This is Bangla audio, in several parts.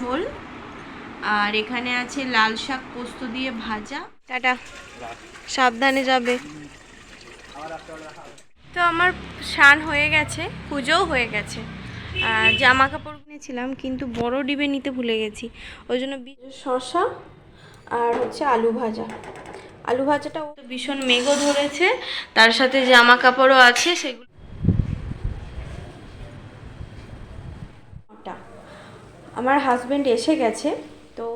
ঝোল। আর এখানে আছে লাল শাক পোস্ত দিয়ে ভাজা। টাটা। সাবধানে যাবে। তো আমার স্নান হয়ে গেছে পুজোও হয়ে গেছে। জামা কাপড় কিনেছিলাম কিন্তু বড় ডিবে নিতে ভুলে গেছি। ওই জন্য শসা আর হচ্ছে আলু ভাজা। আলু ভাজাটা ভীষণ মেঘও ধরেছে তার সাথে জামা কাপড়ও আছে সেগুলো আমার হাজবেন্ড এসে গেছে, তো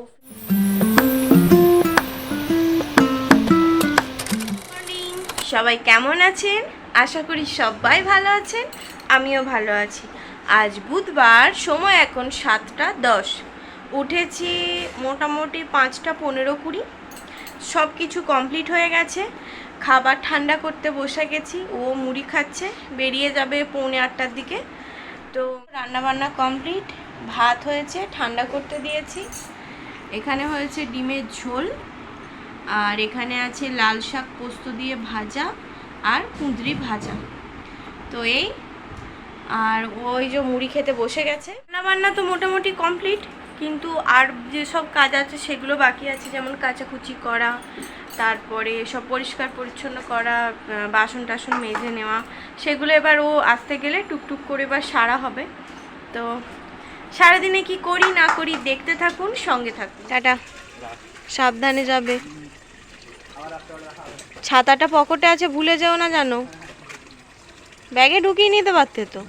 সবাই কেমন আছেন? আশা করি সবাই ভালো আছেন, আমিও ভালো আছি। আজ বুধবার, সময় এখন সাতটা দশ। উঠেছি মোটামুটি পাঁচটা পনেরো কুড়ি। সব কিছু কমপ্লিট হয়ে গেছে। খাবার ঠান্ডা করতে বসে গেছি, ও মুড়ি খাচ্ছে, বেরিয়ে যাবে পৌনে আটটার দিকে। তো রান্নাবান্না কমপ্লিট ভাত হয়েছে, ঠান্ডা করতে দিয়েছি। এখানে হয়েছে ডিমের ঝোল, আর এখানে আছে লাল শাক পোস্ত দিয়ে ভাজা আর কুঁদরি ভাজা। তো এই, আর ওই যে মুড়ি খেতে বসে গেছে। রান্নাবান্না তো মোটামুটি কমপ্লিট, কিন্তু আর যেসব কাজ আছে সেগুলো বাকি আছে, যেমন কাচাকুচি করা, তারপরে সব পরিষ্কার পরিচ্ছন্ন করা বাসন টাসন মেজে নেওয়া, সেগুলো এবার ও আসতে গেলে টুকটুক করে এবার সারা হবে। তো সারাদিনে কি করি না করি দেখতে থাকুন সঙ্গে থাকুন। টাটা। সাবধানে যাবে। ছাতাটা পকেটে আছে ভুলে যাও না জানো। ব্যাগে ঢুকিয়ে নিতে পারতে তো।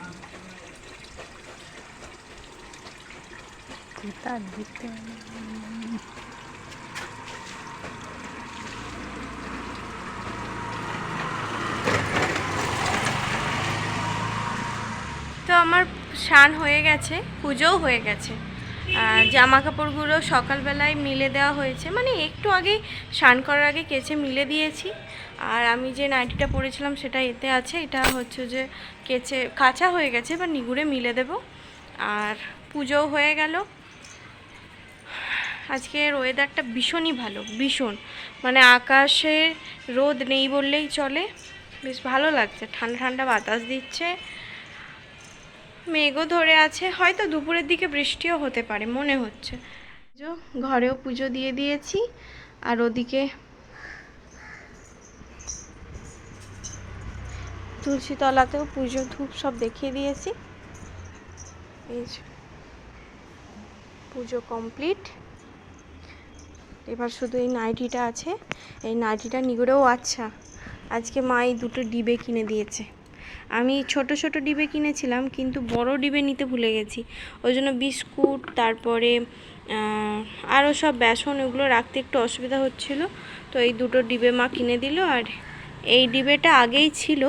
তো আমার স্নান হয়ে গেছে, পুজোও হয়ে গেছে। জামা কাপড়গুলো সকালবেলায় মিলে দেওয়া হয়েছে। মানে একটু আগেই স্নান করার আগে কেচে মিলে দিয়েছি। আর আমি যে নাইটিটা পরেছিলাম সেটা এতে আছে। এটা হচ্ছে যে কেচে কাঁচা হয়ে গেছে, এবার নিগুড়ে মিলে দেব। আর পুজোও হয়ে গেল। আজকের ওয়েদারটা ভীষণই ভালো, ভীষণ। মানে আকাশে রোদ নেই বললেই চলে। বেশ ভালো লাগছে। ঠান্ডা ঠান্ডা বাতাস দিচ্ছে। মেঘও ধরে আছে, হয়তো দুপুরের দিকে বৃষ্টিও হতে পারে, মনে হচ্ছে। ঘরেও পুজো দিয়ে দিয়েছি, আর ওদিকে তুলসী তলাতেও পুজো ধূপ সব দেখিয়ে দিয়েছি। এই পুজো কমপ্লিট। এবার শুধু এই নাইটিটা আছে, এই নাইটিটা নিগড়েও আচ্ছা। আজকে মা এই দুটো ডিবে কিনে দিয়েছে। আমি ছোট ছোট ডিবে কিনেছিলাম, কিন্তু বড় ডিবে নিতে ভুলে গেছি। ওই জন্য বিস্কুট, তারপরে আরও সব বেসন এগুলো রাখতে একটু অসুবিধা হচ্ছিল। তো এই দুটো ডিবে মা কিনে দিল, আর এই ডিবেটা আগেই ছিল।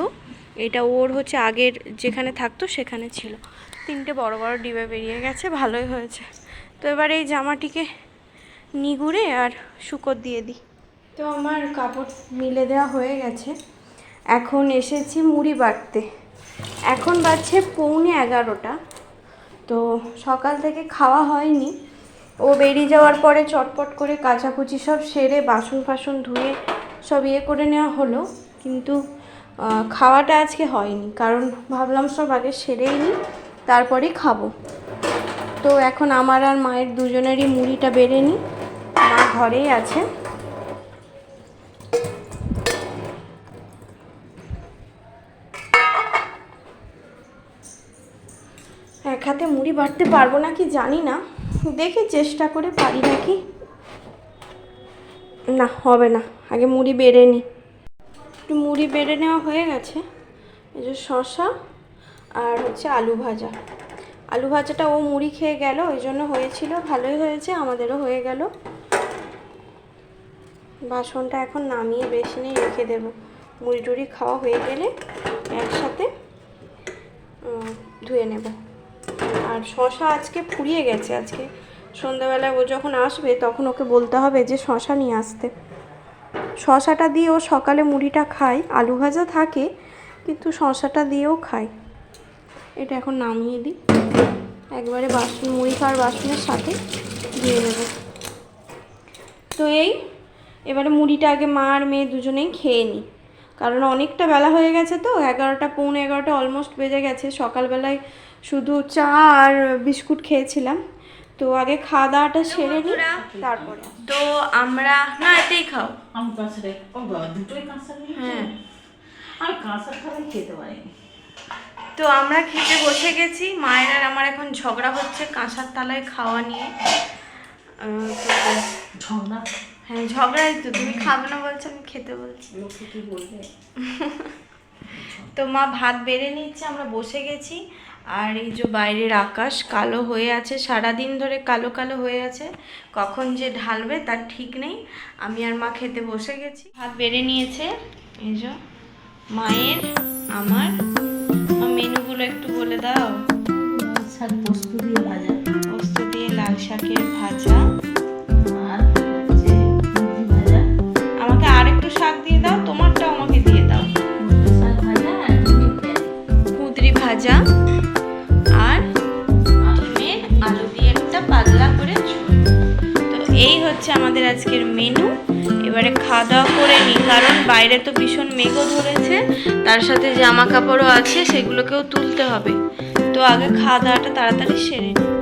এটা ওর হচ্ছে আগের যেখানে থাকতো সেখানে ছিল। তিনটে বড় বড় ডিবে বেরিয়ে গেছে, ভালোই হয়েছে। তো এবার এই জামাটিকে নিগুড়ে আর শুকর দিয়ে দিই। তো আমার কাপড় মিলে দেওয়া হয়ে গেছে। এখন এসেছি মুড়ি বাটতে। এখন বাজছে পৌনে এগারোটা। তো সকাল থেকে খাওয়া হয়নি। ও বেরিয়ে যাওয়ার পরে চটপট করে কাচাকুচি সব সেরে বাসন ফাসন ধুয়ে সব ইয়ে করে নেওয়া হলো। কিন্তু খাওয়াটা আজকে হয়নি। কারণ ভাবলাম সব আগে সেরেই নিই, তারপরেই খাব। তো এখন আমার আর মায়ের দুজনেরই মুড়িটা বেড়ে নিই। মা ঘরেই আছে এক বাটতে পারব না কি জানি না। দেখি চেষ্টা করে পারি নাকি না, হবে না। আগে মুড়ি বেড়ে নিই একটু মুড়ি বেড়ে নেওয়া হয়ে গেছে। এই যে শশা আর হচ্ছে আলু ভাজা। আলু ভাজাটা ও মুড়ি খেয়ে গেল, ওই জন্য হয়েছিল। ভালোই হয়েছে, আমাদেরও হয়ে গেল। বাসনটা এখন নামিয়ে বেশি নেই রেখে দেবো। মুড়ি টুড়ি খাওয়া হয়ে গেলে একসাথে ধুয়ে নেব। আর শশা আজকে ফুরিয়ে গেছে, আজকে সন্ধ্যাবেলায় ও যখন আসবে তখন ওকে বলতে হবে যে শশা নিয়ে আসতে। শশাটা দিয়ে ও সকালে মুড়িটা খায়, আলু ভাজা থাকে কিন্তু শশাটা দিয়েও খায়। এটা এখন নামিয়ে দিই। একবারে বাসন, মুড়ি খাওয়ার বাসনের সাথে দিয়ে দেবো। তো এই, এবারে মুড়িটা আগে মা আর মেয়ে দুজনেই খেয়ে নিই। কারণ অনেকটা বেলা হয়ে গেছে তো এগারোটা পৌনে এগারোটা অলমোস্ট বেজে গেছে। সকালবেলায় শুধু চা আর বিস্কুট খেয়েছিলাম। তো আগে খাওয়া দাওয়াটা সেরে নিই তারপরে। তো আমরা না এতেই খাও? হ্যাঁ। তো আমরা খেতে বসে গেছি মায়ের আর আমার এখন ঝগড়া হচ্ছে কাঁসার তালায় খাওয়া নিয়ে। ঝগড়া? হ্যাঁ ঝগড়াই তো তুমি খাবে না বলছো আমি খেতে বলছি। লোকে কি বলবে? তো মা ভাত বেড়ে নিচ্ছে আমরা বসে গেছি। আর এই যে বাইরের আকাশ কালো হয়ে আছে সারাদিন ধরে কালো কালো হয়ে আছে। কখন যে ঢালবে তার ঠিক নেই আমি আর মা খেতে বসে গেছি। ভাত বেড়ে নিয়েছে এই যে মায়ের আমার। মেনুগুলো একটু বলে দাও। শাক পোস্ত দিয়ে ভাজা। এই হচ্ছে আমাদের আজকের মেনু এবারে খাওয়া দাওয়া করে নিই কারণ বাইরে তো ভীষণ মেঘও ধরেছে। তার সাথে জামা কাপড়ও আছে, সেগুলোকেও তুলতে হবে। তো আগে খাওয়া দাওয়াটা তাড়াতাড়ি সেরে নিই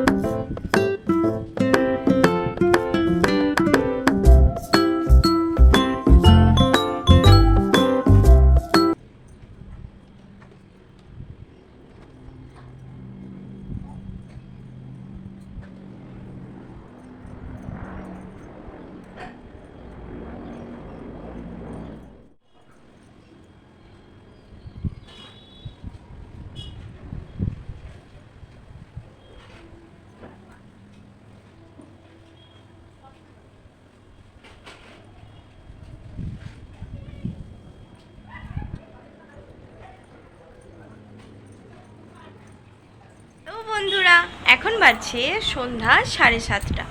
এখন বাজছে সন্ধ্যা সাড়ে সাতটা।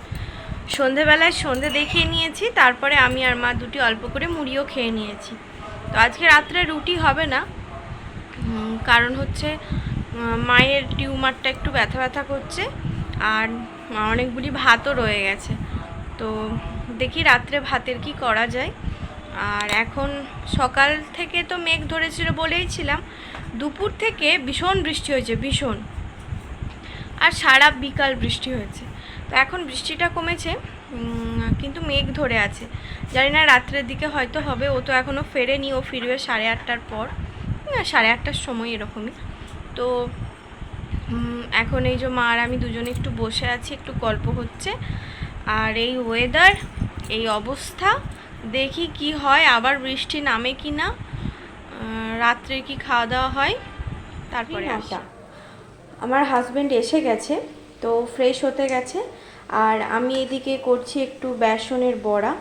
সন্ধেবেলায় সন্ধে দেখিয়ে নিয়েছি, তারপরে আমি আর মা দুটি অল্প করে মুড়িও খেয়ে নিয়েছি। তো আজকে রাত্রে রুটি হবে না কারণ হচ্ছে মায়ের টিউমারটা একটু ব্যথা ব্যথা করছে, আর অনেকগুলি ভাতও রয়ে গেছে। তো দেখি রাত্রে ভাতের কি করা যায়। আর এখন সকাল থেকে তো মেঘ ধরেছিল বলেই ছিলাম, দুপুর থেকে ভীষণ বৃষ্টি হয়েছে, ভীষণ। আর সারা বিকাল বৃষ্টি হয়েছে। তো এখন বৃষ্টিটা কমেছে কিন্তু মেঘ ধরে আছে। জানি না রাত্রের দিকে হয়তো হবে ও তো এখনও ফেরেনি ও ফিরবে সাড়ে আটটার পর। সাড়ে আটটার সময় এরকমই। তো এখন এই যে মা আর আমি দুজনে একটু বসে আছি একটু গল্প হচ্ছে। আর এই ওয়েদার এই অবস্থা দেখি কি হয় আবার বৃষ্টি নামে কি না রাত্রে কি খাওয়া দাওয়া হয় তারপরে আসি। আমার হাজব্যান্ড এসে গেছে, তো ফ্রেশ হতে গেছে। আর আমি এদিকে করছি একটু বেসনের বড়া।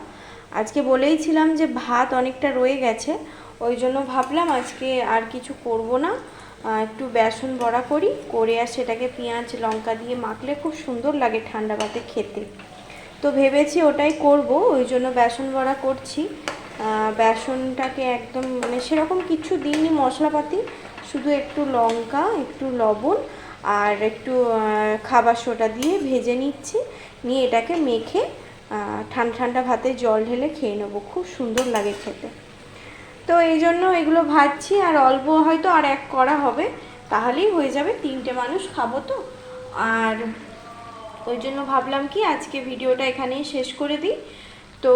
আজকে বলেইছিলাম যে ভাত অনেকটা রয়ে গেছে, ওই জন্য ভাবলাম আজকে আর কিছু করব না। একটু বেসন বড়া করি, করে আর সেটাকে পেঁয়াজ, লঙ্কা দিয়ে মাখলে খুব সুন্দর লাগে ঠান্ডা ভাতে খেতে। তো ভেবেছি ওটাই করব, ওই জন্য বেসন বড়া করছি। বেসনটাকে একদম মানে সেরকম কিছু দিইনি মশলাপাতি, শুধু একটু লঙ্কা, একটু লবণ আর একটু খাবার সোটা দিয়ে ভেজে নিচ্ছি। নিয়ে এটাকে মেখে ঠান্ডা ঠান্ডা ভাতে জল ঢেলে খেয়ে নেব। খুব সুন্দর লাগে খেতে। তো এই জন্য এগুলো ভাজছি, আর অল্প হয়তো আর এক করা হবে, তাহলেই হয়ে যাবে। তিনটে মানুষ খাব তো। আর ওই জন্য ভাবলাম কি, আজকে ভিডিওটা এখানেই শেষ করে দিই। তো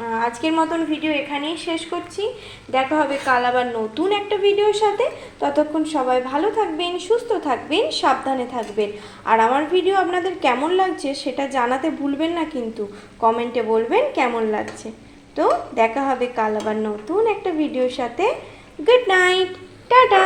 আজকের মতন ভিডিও এখানেই শেষ করছি। দেখা হবে কাল আবার নতুন একটা ভিডিওর সাথে। ততক্ষণ সবাই ভালো থাকবেন, সুস্থ থাকবেন, সাবধানে থাকবেন। আর আমার ভিডিও আপনাদের কেমন লাগছে সেটা জানাতে ভুলবেন না কিন্তু। কমেন্টে বলবেন কেমন লাগছে। তো দেখা হবে কাল আবার নতুন একটা ভিডিওর সাথে। Good night tata!